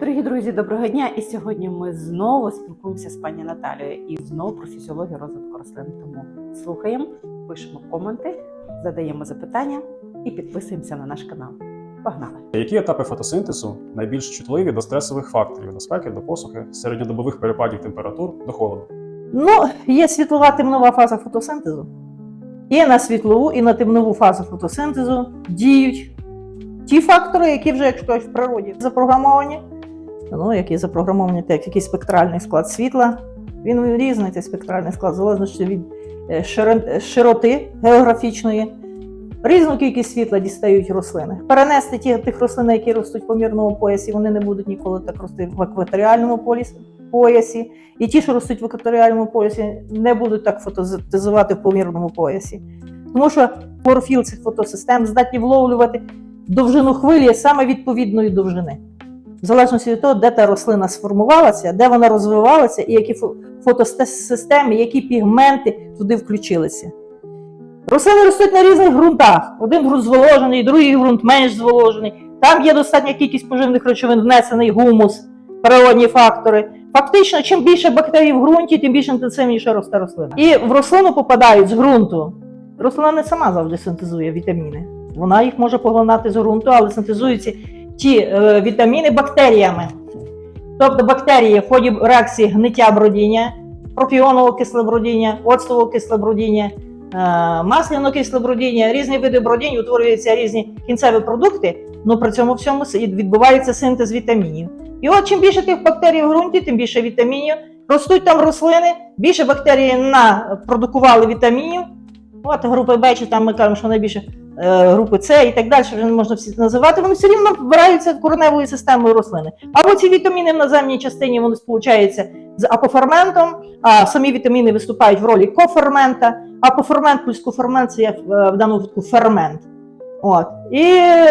Дорогі друзі, доброго дня! І сьогодні ми знову спілкуємося з пані Наталією і знову про фізіологію розвитку рослин. Тому слухаємо, пишемо коменти, задаємо запитання і підписуємося на наш канал. Погнали! Які етапи фотосинтезу найбільш чутливі до стресових факторів, до спеки, до посухи, середньодобових перепадів температур, до холоду? Ну, є світлова темнова фаза фотосинтезу. І на світлову, і на темнову фазу фотосинтезу діють ті фактори, які вже, якщо в природі запрограмовані. Ну, які запрограмовані, так, який спектральний склад світла. Він різний цей спектральний склад, залежно від е, широти географічної. Різну кількість світла дістають рослини. Перенести ті, тих рослин, які ростуть в помірному поясі, вони не будуть ніколи так рости в екваторіальному поясі. І ті, що ростуть в екваторіальному поясі, не будуть так фотосинтезувати в помірному поясі. Тому що хлорофіл цих фотосистем здатні вловлювати довжину хвилі саме відповідної довжини. В залежності від того, де та рослина сформувалася, де вона розвивалася, і які фотосистеми, які пігменти туди включилися. Рослини ростуть на різних ґрунтах. Один ґрунт зволожений, другий ґрунт менш зволожений. Там є достатня кількість поживних речовин, внесений гумус, природні фактори. Фактично, чим більше бактерій в ґрунті, тим більш інтенсивніше росте рослина. І в рослину попадають з ґрунту. Рослина не сама завжди синтезує вітаміни. Вона їх може поглинати з ґрунту, але синтезуються ті е, вітаміни бактеріями. Тобто бактерії в ході реакції гниття бродіння, пропіонового кислобродіння, оцтового кислобродіння, е, масляно-кисле різні види бродінь, утворюються різні кінцеві продукти, але при цьому всьому відбувається синтез вітамінів. І от чим більше тих бактерій в ґрунті, тим більше вітамінів. Ростуть там рослини, більше бактерії напродукували вітамінів. От групи Б, чи там ми кажемо, що найбільше групи С і так далі, вже не можна всі називати, вони все рівно вбираються кореневою системою рослини. Або ці вітаміни в наземній частині вони сполучаються з апоферментом, а самі вітаміни виступають в ролі кофермента. Апофермент плюс кофермент це є е, в даному випадку фермент. От. І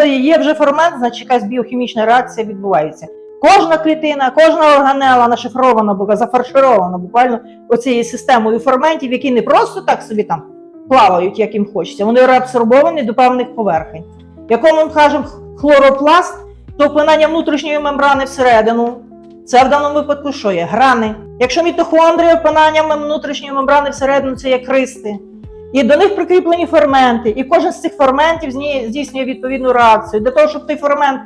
є вже фермент, значить якась біохімічна реакція відбувається. Кожна клітина, кожна органела нашифрована, зафарширована буквально оцією системою ферментів, які не просто так собі там плавають, як їм хочеться, вони реабсорбовані до певних поверхень. Якому ми кажемо хлоропласт, то впинання внутрішньої мембрани всередину. Це в даному випадку що є? Грани. Якщо мітохондрія, впинання внутрішньої мембрани всередину це є кристи. І до них прикріплені ферменти. І кожен з цих ферментів здійснює відповідну реакцію. Для того, щоб той фермент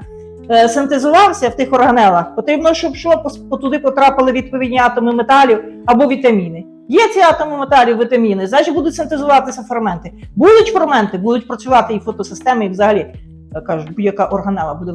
е, синтезувався в тих органелах, потрібно, щоб що туди потрапили відповідні атоми металів або вітаміни. Є ці атоми металів, вітаміни, значить будуть синтезуватися ферменти. Будуть ферменти, будуть працювати і фотосистеми, і взагалі кажуть, будь-яка органела буде